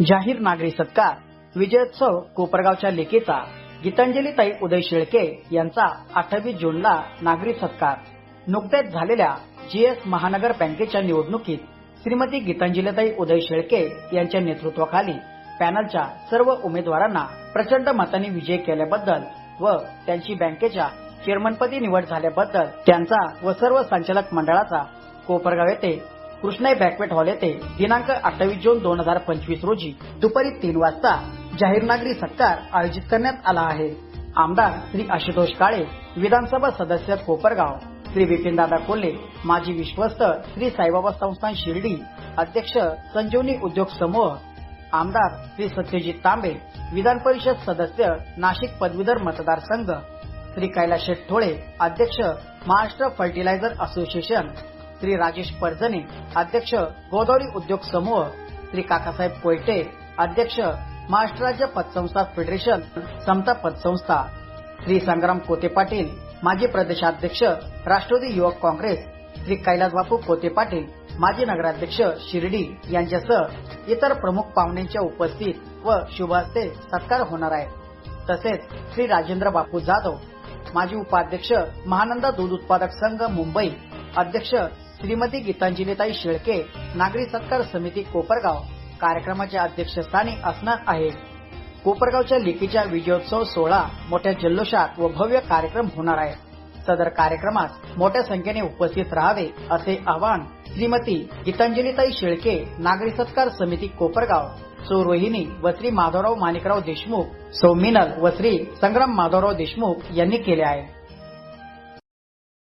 जाहीर नागरी सत्कार विजयोत्सव कोपरगावच्या लेकीचा गीतांजलीताई उदय शेळके यांचा अठ्ठावीस जूनला नागरी सत्कार. नुकत्याच झालेल्या जीएस महानगर बँकेच्या निवडणुकीत श्रीमती गीतांजलीताई उदय शेळके यांच्या नेतृत्वाखाली पॅनलच्या सर्व उमेदवारांना प्रचंड मतांनी विजय केल्याबद्दल व त्यांची बँकेच्या चेअरमनपदी निवड झाल्याबद्दल त्यांचा व सर्व संचालक मंडळाचा कोपरगाव येथे कृष्णाई बॅकवेट हॉल येथे दिनांक अठ्ठावीस जून दोन हजार पंचवीस रोजी दुपारी तीन वाजता जाहीर नागरी सत्कार आयोजित करण्यात आला आहे. आमदार श्री आशुतोष काळे विधानसभा सदस्य कोपरगाव श्री विपिनदादा कोल्हे माजी विश्वस्त श्री साईबाबा संस्थान शिर्डी अध्यक्ष संजीवनी उद्योग समूह आमदार श्री सत्यजित तांबे विधान परिषद सदस्य नाशिक पदवीधर मतदारसंघ श्री कैलास ठोळे अध्यक्ष महाराष्ट्र फर्टिलायझर असोसिएशन श्री राजेश परजणे अध्यक्ष गोदावरी उद्योग समूह श्री काकासाहेब कोयटे अध्यक्ष महाराष्ट्र राज्य पतसंस्था फेडरेशन समता पतसंस्था श्री संग्राम कोते पाटील माजी प्रदेशाध्यक्ष राष्ट्रवादी युवक काँग्रेस श्री कैलास बापू कोते पाटील माजी नगराध्यक्ष शिर्डी यांच्यासह इतर प्रमुख पाहुण्यांच्या उपस्थित व शुभ हस्ते सत्कार होणार आहे. तसेच श्री राजेंद्र बापू जाधव माजी उपाध्यक्ष महानंदा दूध उत्पादक संघ मुंबई अध्यक्ष श्रीमती गीतांजलीताई शेळके नागरी सत्कार समिती कोपरगाव कार्यक्रमाच्या अध्यक्षस्थानी असणार आहे कोपरगावच्या लेकीच्या विजयोत्सव सोहळा मोठ्या जल्लोषात व भव्य कार्यक्रम होणार आहे. सदर कार्यक्रमास मोठ्या संख्येने उपस्थित राहावे असे आवाहन श्रीमती गीतांजलीताई शेळके नागरी सत्कार समिती कोपरगाव सौ रोहिणी व श्री माधवराव माणिकराव देशमुख सौ मिनल व श्री संग्राम माधवराव देशमुख यांनी केले आहे.